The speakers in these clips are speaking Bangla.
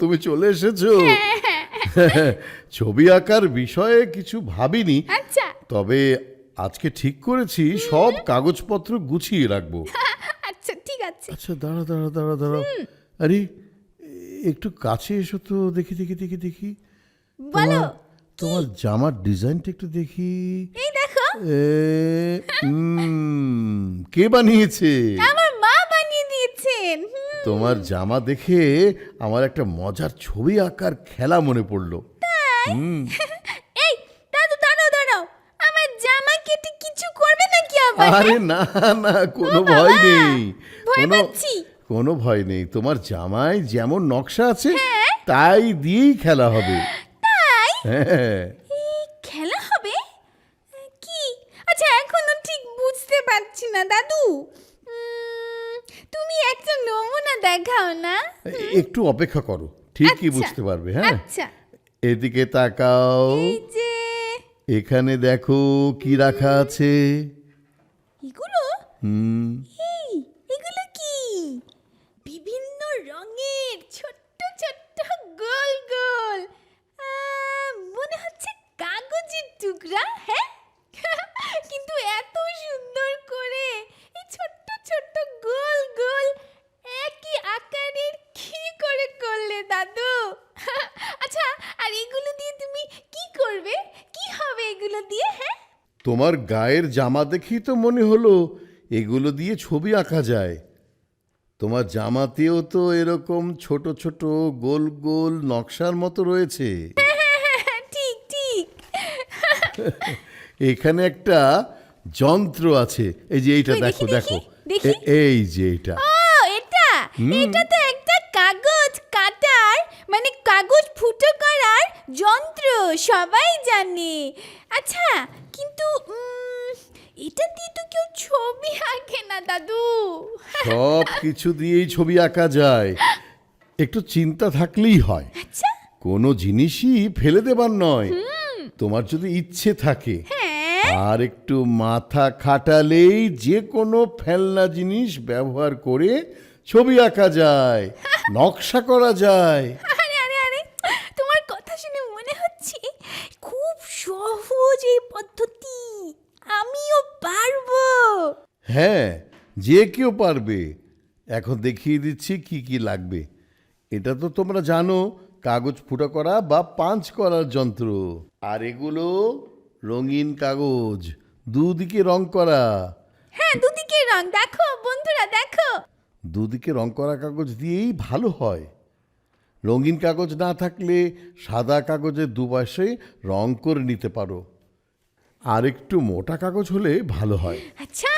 তুমি চলে এসেছ। ছবি আঁকার বিষয়ে কিছু ভাবিনি। আচ্ছা। তবে আজকে ঠিক করেছি সব কাগজপত্র গুছিয়ে রাখব। আচ্ছা ঠিক আছে। আচ্ছা দাঁড়া দাঁড়া দাঁড়া দাঁড়া। আরে একটু কাছে এসো তো দেখি দেখি দেখি দেখি। বলো তোমার- জামার ডিজাইনটা একটু দেখি। এই দেখো। কে বানিয়েছে? আমার মা বানিয়ে দিয়েছেন হুম, তোমার জামা দেখে আমার একটা মজার ছবি আঁকার খেলা মনে পড়ল। এই দাদু দাঁড়াও দাঁড়াও। আমার জামা কেটে কিছু করবে নাকি আবার? আরে না না কোনো ভয় নেই। ভয় কোনো পাচ্ছি। কোনো ভয় নেই। তোমার জামায় যেমন নকশা আছে তাই দিয়েই খেলা হবে। তাই? হ্যাঁ। এই খেলা হবে? কি? আচ্ছা এখনও ঠিক বুঝতে পারছি না দাদু। একটা নমুনা দেখাও না। একটু অপেক্ষা করো ঠিকই আচ্ছা, বুঝতে পারবে হ্যাঁ? আচ্ছা। এদিকে তাকাও। এখানে দেখো কি রাখা আছে। এগুলো? হুম এই এগুলো কি বিভিন্ন রঙের ছোট্ট ছোট্ট গোল গোল আহ, মনে হচ্ছে কাগজের টুকরা হ্যাঁ কিন্তু এত সুন্দর করে এই ছোট্ট ছোট্ট গোল গোল একই আকারের কি করে করলে দাদু আচ্ছা আর এগুলো দিয়ে তুমি কি করবে কি হবে এগুলো দিয়ে হ্যাঁ তোমার গায়ের জামা দেখেই তো মনে হলো এগুলো দিয়ে ছবি আঁকা যায়। তোমার জামাতেও তো এরকম ছোট ছোট গোল গোল নকশার মতো রয়েছে। ঠিক ঠিক। এখানে একটা যন্ত্র আছে। এই যে এইটা দেখো দেখো এই যে এটা? এটা এটা তো একটা কাগজ কাটার মানে কাগজ ফুটো করার যন্ত্র সবাই জানে। আচ্ছা কিন্তু এটা দিয়ে তো কেউ ছবি আঁকে না দাদু। সব কিছু দিয়েই ছবি আঁকা যায়। একটু চিন্তা থাকলেই হয়। আচ্ছা। কোনো জিনিসই ফেলে দেবার নয়। তোমার যদি ইচ্ছে থাকে। হ্যাঁ। আর একটু মাথা খাটালেই যে কোনো ফেলনা জিনিস ব্যবহার করে ছবি আঁকা যায় নকশা করা যায় আরে আরে আরে তোমার কথা শুনে মনে হচ্ছে খুব সহজ এই পদ্ধতি আমিও পারব হ্যাঁ যে কেউ পারবে। এখন দেখিয়ে দিচ্ছি কি কি লাগবে। এটা তো তোমরা জানো কাগজ ফুটো করা বা পাঞ্চ করার যন্ত্র। আর এগুলো রঙিন কাগজ দুদিকে রং করা। হ্যাঁ দুদিকে রং দেখো বন্ধুরা দেখো। দুদিকে রং করা কাগজ দিয়েই ভালো হয়। রঙিন কাগজ না থাকলে সাদা কাগজের দুপাশে রং করে নিতে পারো। আর একটু মোটা কাগজ হলে ভালো হয়। আচ্ছা।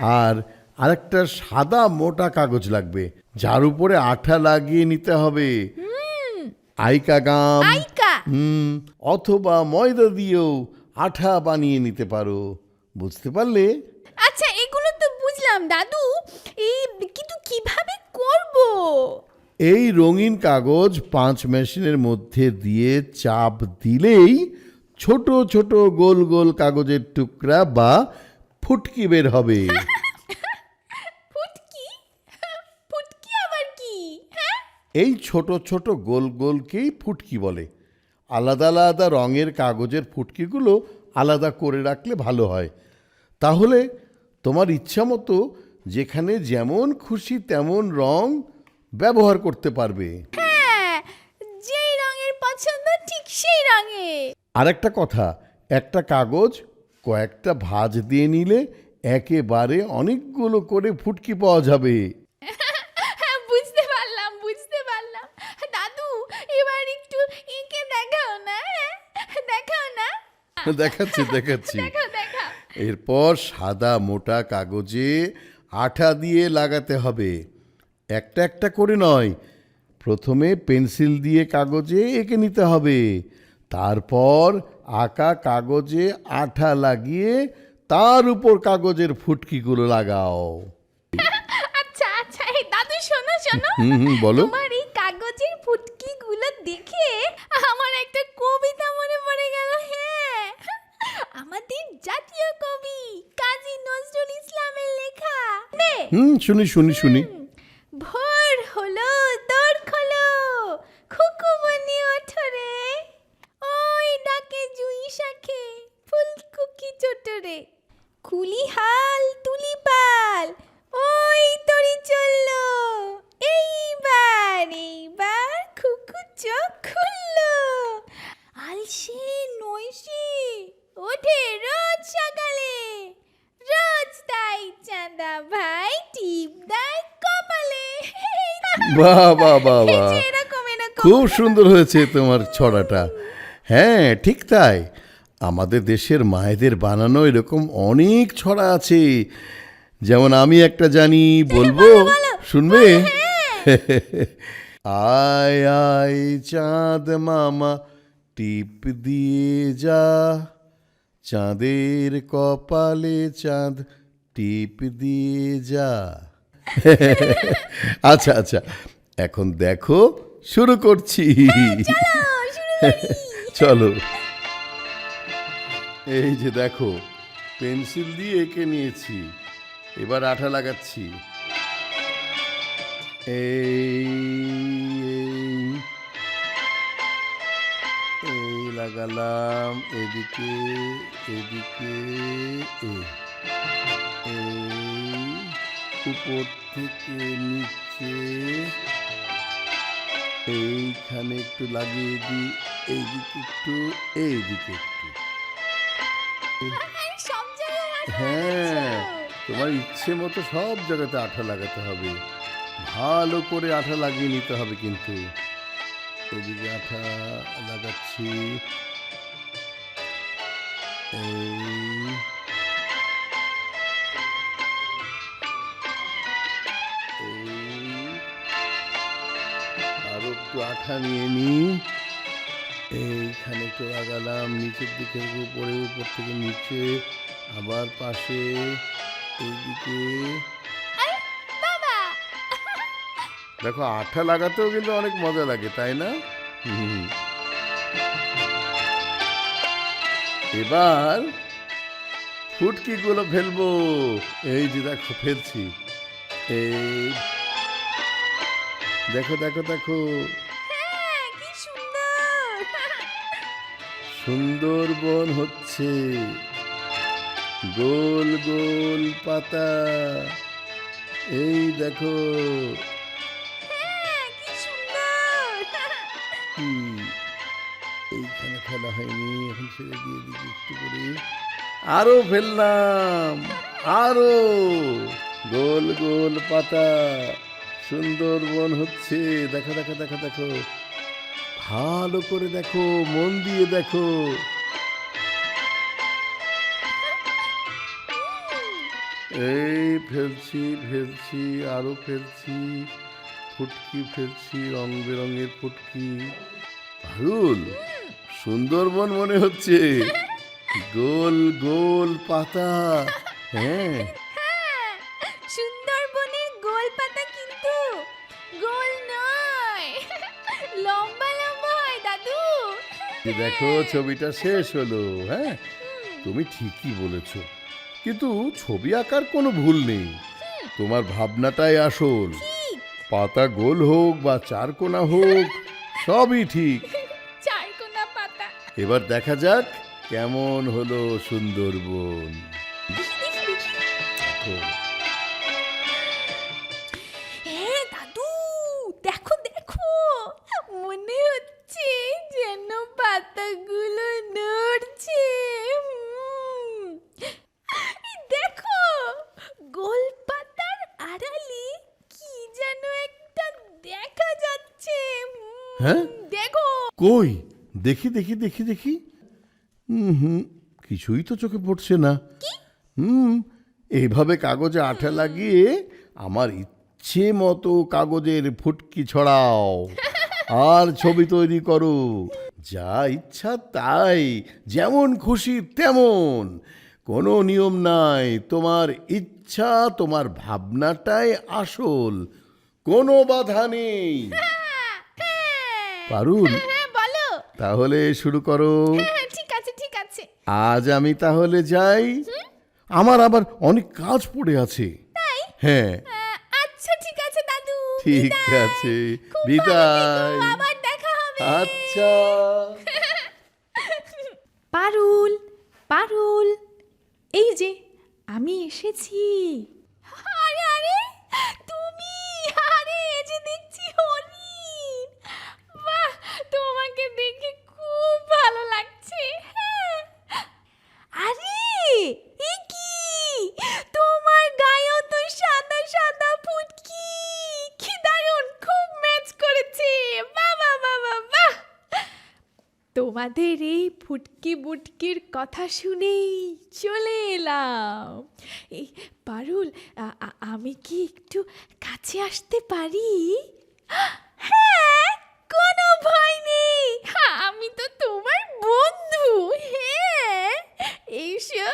আর আরেকটা সাদা মোটা কাগজ লাগবে যার উপরে আঠা লাগিয়ে নিতে হবে। আইকা গাম। আইকা। হুম অথবা ময়দা দিয়েও আঠা বানিয়ে নিতে পারো। বুঝতে পারলে? আচ্ছা এগুলো তো বুঝলাম। দাদু এই কিন্তু কীভাবে করব? এই রঙিন কাগজ পাঁচ মেশিনের মধ্যে দিয়ে চাপ দিলেই ছোট ছোট গোল গোল কাগজের টুকরা বা ফুটকি বের হবে। ফুটকি? ফুটকি আবার কি? হ্যাঁ? এই ছোট ছোট গোল গোলকেই ফুটকি বলে। আলাদা আলাদা রঙের কাগজের ফুটকিগুলো আলাদা করে রাখলে ভালো হয়। তাহলে তোমার ইচ্ছা মতো যেখানে যেমন খুশি তেমন রং ব্যবহার করতে পারবে। হ্যাঁ যেই রঙের পছন্দ ঠিক সেই রঙে। আর একটা কথা একটা কাগজ কয়েকটা ভাঁজ দিয়ে নিলে একেবারে অনেকগুলো করে ফুটকি পাওয়া যাবে। হ্যাঁ বুঝতে পারলাম বুঝতে পারলাম। দাদু এবার একটু এঁকে দেখাও না হ্যাঁ? দেখাও না? দেখাচ্ছি দেখাচ্ছি। দেখাও দেখাও। এরপর সাদা মোটা কাগজে আঠা দিয়ে লাগাতে হবে। একটা একটা করে নয় প্রথমে পেন্সিল দিয়ে কাগজে এঁকে নিতে হবে। তারপর আঁকা কাগজে আঠা লাগিয়ে তার উপর কাগজের ফুটকিগুলো লাগাও। আচ্ছা আচ্ছা এই দাদু শোনো শোনো। হুম হুম বলো। তোমার এই কাগজের ফুটকি গুলো দেখে আমার একটা কবিতা মনে পড়ে গেল হ্যাঁ। আমাদের জাতীয় কবি কাজী নজরুল ইসলামের লেখা। নে। হুম শুনি শুনি শুনি। ভোর হলো বাহ বাহ বাহ বাহ যে এরকম এরকম। খুব সুন্দর হয়েছে তোমার ছড়াটা। হ্যাঁ ঠিক তাই। আমাদের দেশের মায়েদের বানানো এরকম অনেক ছড়া আছে। যেমন আমি একটা জানি বলব? শুনবে? আয় আয় চাঁদ মামা টিপ দিয়ে যা। চাঁদের কপালে চাঁদ টিপ দিয়ে যা। আচ্ছা আচ্ছা। এখন দেখো শুরু করছি। চলো এই যে দেখো পেন্সিল দিয়ে এঁকে নিয়েছি। এবার আঠা লাগাচ্ছি। এই এই, লাগালাম এদিকে এদিকে এই উপর থেকে নিচে। এইখানে একটু লাগিয়ে দিই এইদিকে একটু এইদিকে একটু। হ্যাঁ তোমার ইচ্ছে মতো সব জায়গাতে আঠা লাগাতে হবে। ভালো করে আঠা লাগিয়ে নিতে হবে কিন্তু। এদিকে আঠা লাগাচ্ছি। এই একটু আঠা নিয়ে নিই এইখানে একটু লাগালাম নিচের দিকে উপরে উপর থেকে নিচে আবার পাশে এইদিকে। দেখো আঠা লাগাতেও কিন্তু অনেক মজা লাগে তাই না? হুম। এবার ফুটকিগুলো ফেলব। এই যে দেখো ফেলছি। এই দেখো দেখো দেখো। হ্যাঁ কি সুন্দর। সুন্দরবন হচ্ছে। গোল গোল পাতা। এই দেখো। হ্যাঁ কি সুন্দর। কি এইখানে ফেলা হয়নি। এখন ছেড়ে দিয়ে দিচ্ছি একটু করে। আরও ফেললাম। আরও। গোল গোল পাতা। সুন্দরবন হচ্ছে। দেখো দেখো দেখো দেখো। ভালো করে দেখো, মন দিয়ে দেখো। এই ফেলছি ফেলছি, আরও ফেলছি। ফুটকি ফেলছি, রং বেরঙের ফুটকি। ভারুল সুন্দরবন মনে হচ্ছে। গোল গোল পাতা। হ্যাঁ হ্যাঁ। দেখো ছবিটা শেষ হলো হ্যাঁ? তুমি ঠিকই বলেছ। কিন্তু ছবি আঁকার কোনো ভুল নেই। তোমার ভাবনাটাই আসল। পাতা গোল হোক বা চারকোনা হোক সবই ঠিক। চারকোনা পাতা। এবার দেখা যাক কেমন হলো সুন্দরবন। দেখি হ্যাঁ? দেখো। কই? দেখি দেখি দেখি দেখি। হুম হুম কিছুই তো চোখে পড়ছে না। হুম এইভাবে কাগজে আঠা লাগিয়ে আমার ইচ্ছে মতো কাগজের ফুটকি ছড়াও। আর ছবি তৈরি করো। যা ইচ্ছা তাই যেমন খুশি তেমন। কোনো নিয়ম নাই তোমার ইচ্ছা তোমার ভাবনাটাই আসল। কোনো বাধা নেই। পারুল হ্যাঁ বলো। তাহলে শুরু করো। হ্যাঁ ঠিক আছে ঠিক আছে। আজ আমি তাহলে যাই। আমার আবার অনেক কাজ পড়ে আছে। হ্যাঁ। আচ্ছা ঠিক আছে দাদু ঠিক আছে বিদায়। আবার দেখা হবে। আচ্ছা। পারুল পারুল এই যে আমি এসেছি আরে আরে তুমি আরে এই যে দেখছি হরিণ বাহ তোমাকে দেখে খুব ভালো লাগছে হ্যাঁ আরে এ কি তোমার গায়েও তো সাদা সাদা ফুটকি কি দারুণ খুব ম্যাচ করেছে বাবা বাবা বাহ তোমাদের এই ফুটকি বুটকির কথা শুনেই চলে এলাম। এই পারুল আমি কি একটু কাছে আসতে পারি হ্যাঁ কোনো ভয় নেই হ্যাঁ, আমি তো তোমার বন্ধু হ্যাঁ এসো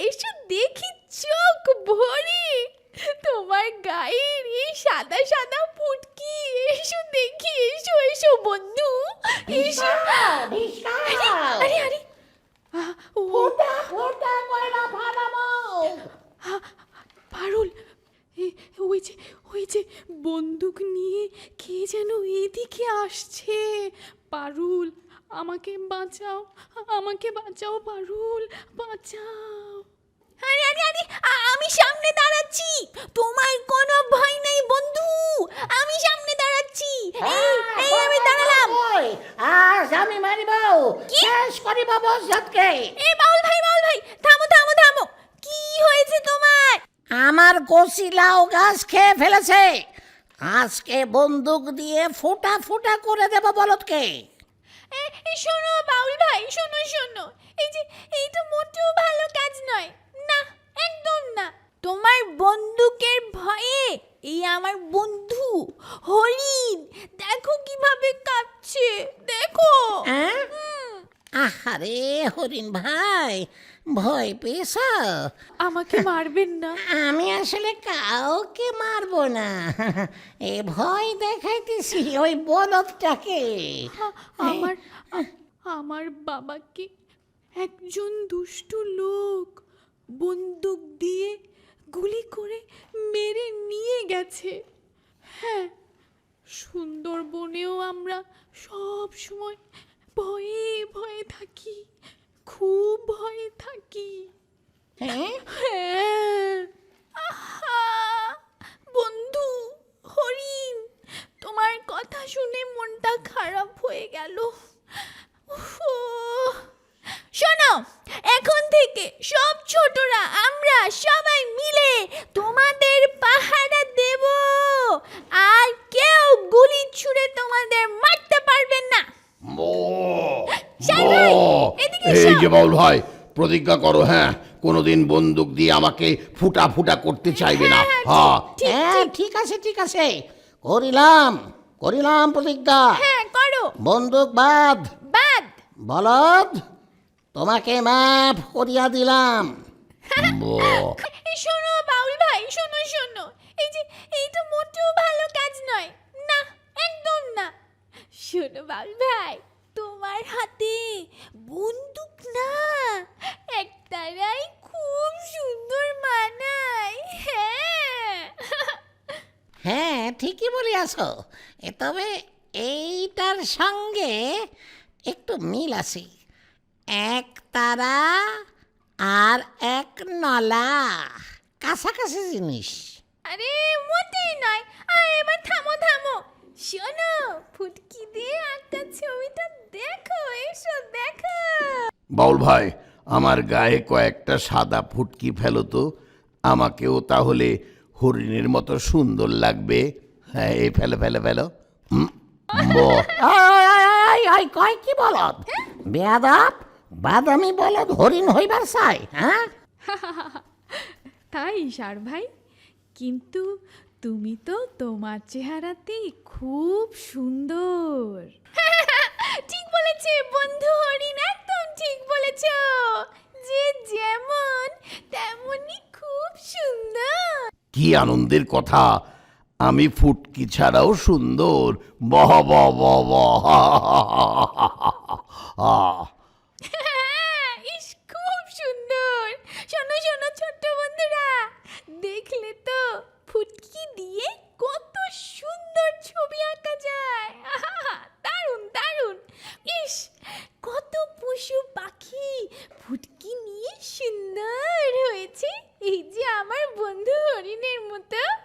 এসো দেখি চোখ ভরে তোমার গায়ের এই সাদা সাদা ফুটকি এসো দেখি এসো এসো বন্ধু এসো আরে আরে আ, ও আ- পারুল এ- ওই যে ওই যে বন্দুক নিয়ে কে যেন এদিকে আসছে। পারুল আমাকে বাঁচাও আমাকে বাঁচাও পারুল বাঁচাও। আরে আরে আরে আমি সামনে দাঁড়াচ্ছি। তোমার কোনো ভয় নেই বন্ধু। আমি সামনে দাঁড়াচ্ছি। এই এই আমি দাঁড়ালাম। আজ আমি মারিব। শেষ করিব বসকে এই বাউল ভাই বাউল ভাই থামো থামো থামো। কি হয়েছে তোমার? আমার লাউ গাছ খেয়ে ফেলেছে। আজকে বন্দুক দিয়ে ফোঁটা ফোঁটা করে দেব বলদকে। শোনো বাউল ভাই শোনো শোনো। এই যে এই তো মোটেও ভালো কাজ নয়। না একদম না। তোমার বন্দুকের ভয়ে এই আমার বন্ধু হরিণ দেখো কীভাবে কাঁপছে দেখো? আহারে হরিণ ভাই ভয় পেয়েছ? আমাকে মারবেন না। আমি আসলে কাউকে মারবো না। এ ভয় দেখাইতেছি ওই বলদটাকে আমার আমার বাবাকে একজন দুষ্টু লোক বন্দুক দিয়ে গুলি করে মেরে নিয়ে গেছে। হ্যাঁ সুন্দরবনেও আমরা সব সময় ভয়ে ভয়ে থাকি। খুব ভয়ে থাকি। হ্যাঁ? হ্যাঁ। আহা! বন্ধু হরিণ তোমার কথা শুনে মনটা খারাপ হয়ে গেল। উফ, শোনো এখন থেকে সব ছোটরা আমরা সবাই মিলে তোমাদের পাহারা দেব আর কেউ গুলি ছুঁড়ে তোমাদের মারতে পারবেন না সাহেব, এদিকে এই এসো। যে বাউল ভাই প্রতিজ্ঞা করো হ্যাঁ কোনোদিন বন্দুক দিয়ে আমাকে ফুটা ফুটা করতে চাইবে না। হ্যাঁ ঠিক হ্যাঁ ঠিক। আছে ঠিক আছে। করিলাম করিলাম প্রতিজ্ঞা। হ্যাঁ করো। বন্দুক বাদ বাদ বলদ তোমাকে মাফ করিয়া দিলাম। শোনো বাউল ভাই শোনো শোনো। এই যে এই তো মোটেও ভালো কাজ নয়। না একদম না। শোনো বাউল ভাই। তোমার হাতে। বন্দুক না। একটারাই খুব সুন্দর মানায়। হ্যাঁ। হ্যাঁ ঠিকই বলিয়াছ। এ তবে এইটার সঙ্গে একটু মিল আছে। এক তারা আর এক নলা। কাছাকাছি জিনিস। আরে মোটেই নয়। এবার থামো থামো। শোনো ফুটকি দিয়ে আঁকা ছবিটা দেখো এসো দেখো। বাউল ভাই আমার গায়ে কয়েকটা সাদা ফুটকি ফেলো তো। আমাকেও তাহলে হরিণের মতো সুন্দর লাগবে। হ্যাঁ এই ফেলো ফেলো ফেলো। হুম, বাহ। আই আই কয় কি বলদ? বেয়াদাব বাদামি বলদ হরিণ হইবার চাই হ্যাঁ? তাই সার ভাই। কিন্তু তুমি তো তোমার চেহারাতেই খুব সুন্দর ঠিক বলেছে বন্ধু হরিণ একদম ঠিক বলেছ যে যেমন তেমনই খুব সুন্দর কি আনন্দের কথা আমি ফুটকি ছাড়াও সুন্দর বহ বহ বহ বহ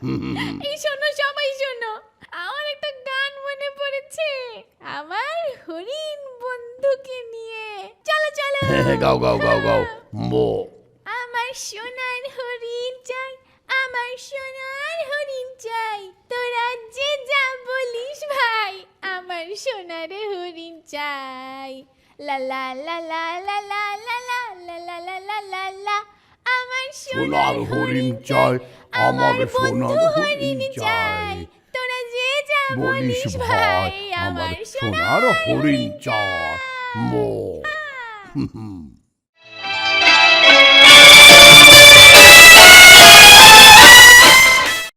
এই শোনো সবাই শোনো আমার একটা গান মনে পড়েছে আমার হরিণ বন্ধুকে নিয়ে চলো চলো গাও গাও গাও গাও মো আমার সোনার হরিণ চাই আমার সোনার হরিণ চাই তোরা যে যা বলিস ভাই আমার সোনার হরিণ চাই লা লা লা লা লা লা লা লা লা লা লা লা লা আমার সোনার হরিণ চাই আমার সোনার হরিণ চাই। তোরা যে যা বলিস ভাই আমার সোনার হরিণ চাই। মো। হুম, হুম।